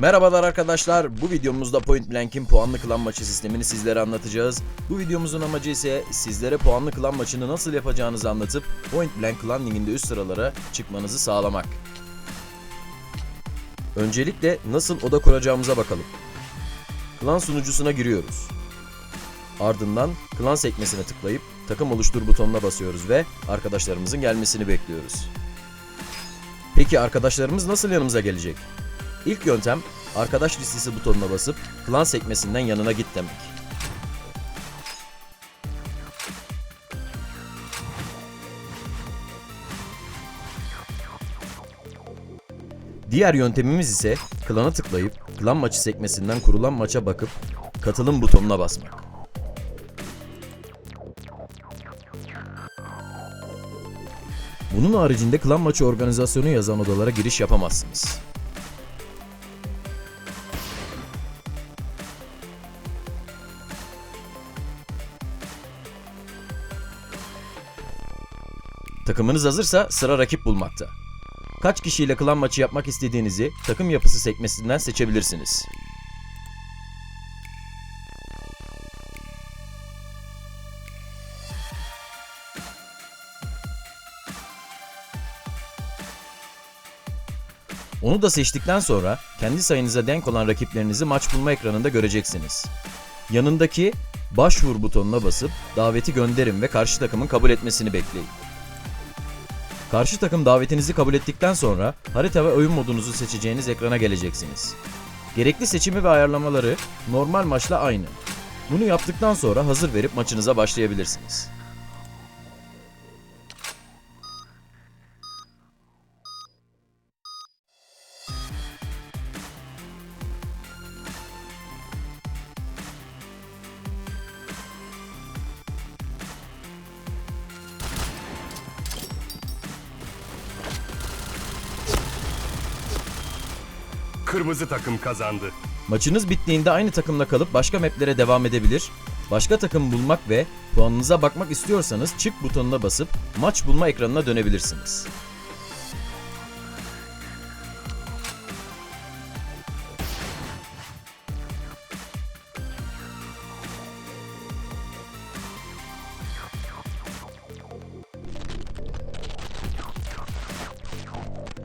Merhabalar arkadaşlar. Bu videomuzda Point Blank'in puanlı klan maçı sistemini sizlere anlatacağız. Bu videomuzun amacı ise sizlere puanlı klan maçını nasıl yapacağınızı anlatıp Point Blank Klan üst sıralara çıkmanızı sağlamak. Öncelikle nasıl oda kuracağımıza bakalım. Klan sunucusuna giriyoruz. Ardından klan sekmesine tıklayıp takım oluştur butonuna basıyoruz ve arkadaşlarımızın gelmesini bekliyoruz. Peki arkadaşlarımız nasıl yanımıza gelecek? İlk yöntem arkadaş listesi butonuna basıp klan sekmesinden yanına git demek. Diğer yöntemimiz ise klana tıklayıp klan maçı sekmesinden kurulan maça bakıp katılım butonuna basmak. Bunun haricinde klan maçı organizasyonu yazan odalara giriş yapamazsınız. Takımınız hazırsa sıra rakip bulmakta. Kaç kişiyle klan maçı yapmak istediğinizi takım yapısı sekmesinden seçebilirsiniz. Onu da seçtikten sonra kendi sayınıza denk olan rakiplerinizi maç bulma ekranında göreceksiniz. Yanındaki başvur butonuna basıp daveti gönderin ve karşı takımın kabul etmesini bekleyin. Karşı takım davetinizi kabul ettikten sonra harita ve oyun modunuzu seçeceğiniz ekrana geleceksiniz. Gerekli seçimi ve ayarlamaları normal maçla aynı. Bunu yaptıktan sonra hazır verip maçınıza başlayabilirsiniz. Kırmızı takım kazandı. Maçınız bittiğinde aynı takımla kalıp başka maplere devam edebilir, başka takım bulmak ve puanınıza bakmak istiyorsanız çık butonuna basıp maç bulma ekranına dönebilirsiniz.